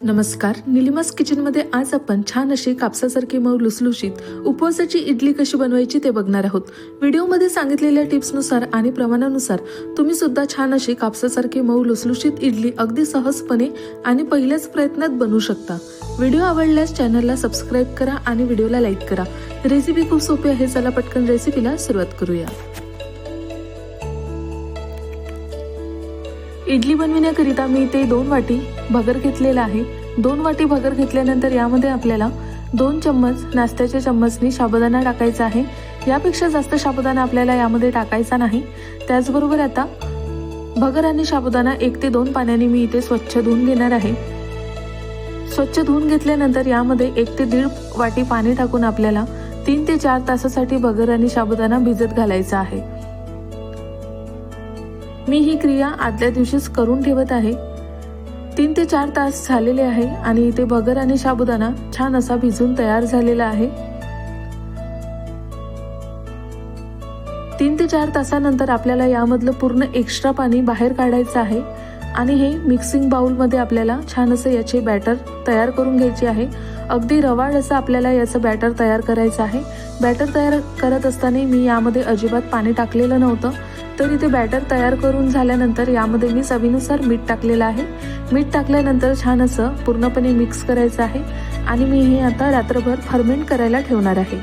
नमस्कार. निलिमास किचनमध्ये आज आपण छान अशी कापसासारखी मऊ लुसलुशीत उपवासाची इडली कशी बनवायची ते बघणार आहोत. व्हिडिओमध्ये सांगितलेल्या टिप्सनुसार आणि प्रमाणानुसार तुम्ही सुद्धा छान अशी कापसासारखी मऊ लुसलुशीत इडली अगदी सहजपणे आणि पहिल्याच प्रयत्नात बनवू शकता. व्हिडिओ आवडल्यास चॅनलला सबस्क्राईब करा आणि व्हिडिओला लाईक करा. रेसिपी खूप सोपी आहे चला पटकन रेसिपीला सुरुवात करूया. इडली बनविण्याकरिता मी इथे दोन वाटी भगर घेतलेला आहे. दोन वाटी भगर घेतल्यानंतर यामध्ये आपल्याला दोन चम्मच नाश्त्याच्या चम्मचनी साबुदाणा टाकायचा आहे. यापेक्षा जास्त साबुदाणा आपल्याला यामध्ये टाकायचा नाही. त्याचबरोबर आता भगर आणि साबुदाणा एक ते दोन पाण्याने मी इथे स्वच्छ धुवून घेणार आहे. स्वच्छ धुवून घेतल्यानंतर यामध्ये एक ते दीड वाटी पाणी टाकून आपल्याला तीन ते चार तासासाठी भगर आणि साबुदाणा भिजत घालायचा आहे. मी ही क्रिया आदल्या दिवशीच करून ठेवत आहे. तीन ते चार तास झालेले आहे आणि इथे बगर आणि साबुदाणा छान असा भिजून तयार झालेला आहे. तीन ते चार तासानंतर आपल्याला यामधलं पूर्ण एक्स्ट्रा पाणी बाहेर काढायचं आहे आणि हे मिक्सिंग बाउलमध्ये आपल्याला छान असं याचे बॅटर तयार करून घ्यायचे आहे. अगदी रवाळ असं आपल्याला याचं बॅटर तयार करायचं आहे. बॅटर तयार करत असताना मी यामध्ये अजिबात पाणी टाकलेलं नव्हतं. तर इथे बॅटर तयार करून झाल्यानंतर यामध्ये मी चवीनुसार मीठ टाकलेलं आहे. मीठ टाकल्यानंतर छान असं पूर्णपणे मिक्स करायचं आहे आणि मी हे आता रात्रभर फर्मेंट करायला ठेवणार आहे.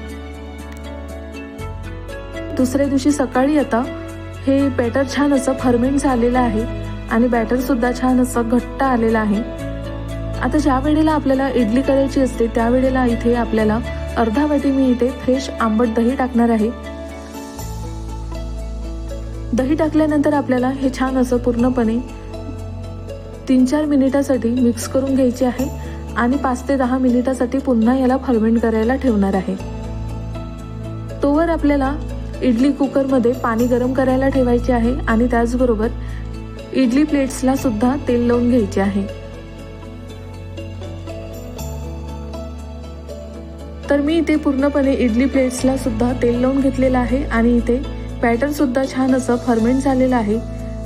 दुसऱ्या दिवशी सकाळी आता हे बॅटर छान असं फर्मेंट झालेलं आहे आणि बॅटरसुद्धा छान असं घट्ट आलेलं आहे. आता ज्या वेळेला आपल्याला इडली करायची असते त्यावेळेला इथे आपल्याला अर्धा वाटी मी इथे फ्रेश आंबट दही टाकणार आहे. दही टाकल्यानंतर आपल्याला हे छान असं पूर्णपणे तीन चार मिनिटासाठी मिक्स करून घ्यायचे आहे आणि पाच ते दहा मिनिटासाठी पुन्हा याला फर्मेंट करायला ठेवणार आहे. तोवर आपल्याला इडली कुकरमध्ये पाणी गरम करायला ठेवायचे आहे आणि त्याचबरोबर इडली प्लेट्सला सुद्धा तेल लावून घ्यायचे आहे. तर मी इथे पूर्णपणे इडली प्लेट्सला सुद्धा तेल लावून घेतलेलं आहे आणि इथे पॅटर्न सुद्धा छान असं फर्मेंट झालेलं आहे.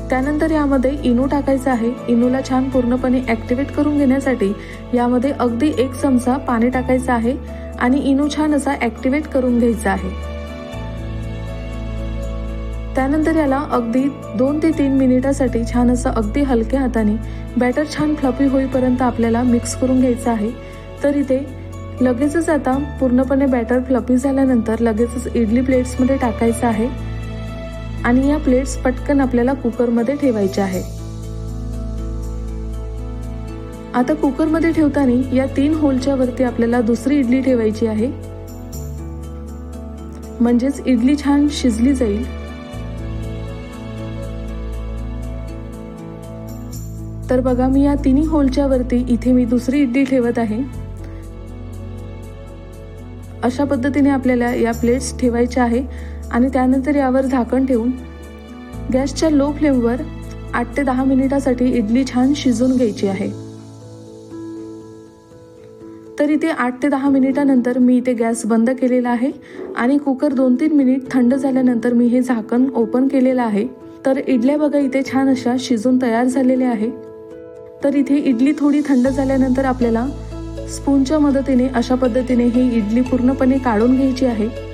त्यानंतर यामध्ये इनो टाकायचं आहे. इनोला छान पूर्णपणे ॲक्टिवेट करून घेण्यासाठी यामध्ये अगदी एक चमचा पाणी टाकायचं आहे आणि इनो छान असा ॲक्टिवेट करून घ्यायचा आहे. त्यानंतर याला अगदी दोन ते तीन मिनिटासाठी छान असं अगदी हलक्या हाताने बॅटर छान फ्लफी होईपर्यंत आपल्याला मिक्स करून घ्यायचं आहे. तर इथे लगेचच आता पूर्णपणे बॅटर फ्लफी झाल्यानंतर लगेचच इडली प्लेट्समध्ये टाकायचं आहे. आणि या प्लेट्स पटकन आपल्याला कुकरमध्ये ठेवायच्या आहे आता कुकरमध्ये ठेवताना या तीन होलच्या वरती आपल्याला दुसरी इडली ठेवायची आहे. म्हणजेच इडली छान शिजली जाईल. तर बघा मी या तिन्ही होलच्या वरती इथे मी दुसरी इडली ठेवत आहे. अशा पद्धतीने आपल्याला या प्लेट्स ठेवायच्या आहे. आणि त्यानंतर यावर झाकण ठेवून गॅसच्या लो फ्लेमवर आठ ते दहा मिनिटासाठी इडली छान शिजून घ्यायची आहे. तर इथे आठ ते दहा मिनिटानंतर मी इथे गॅस बंद केलेला आहे आणि कुकर दोन तीन मिनिट थंड झाल्यानंतर मी हे झाकण ओपन केलेलं आहे. तर इडल्या बघा इथे छान अशा शिजून तयार झालेल्या आहे. तर इथे इडली थोडी थंड झाल्यानंतर आपल्याला स्पूनच्या मदतीने अशा पद्धतीने ही इडली पूर्णपणे काढून घ्यायची आहे.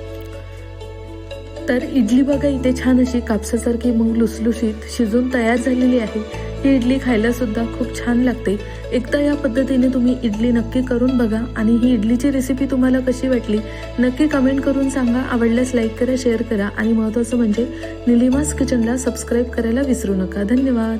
तर इडली बघा इथे छान अशी कापसासारखी मग लुसलुशीत शिजून तयार झालेली आहे. ही इडली खायला सुद्धा खूप छान लागते. एकदा या पद्धतीने तुम्ही इडली नक्की करून बघा आणि ही इडलीची रेसिपी तुम्हाला कशी वाटली नक्की कमेंट करून सांगा. आवडल्यास लाईक करा शेअर करा आणि महत्त्वाचं म्हणजे निलिमास किचनला सबस्क्राईब करायला विसरू नका. धन्यवाद.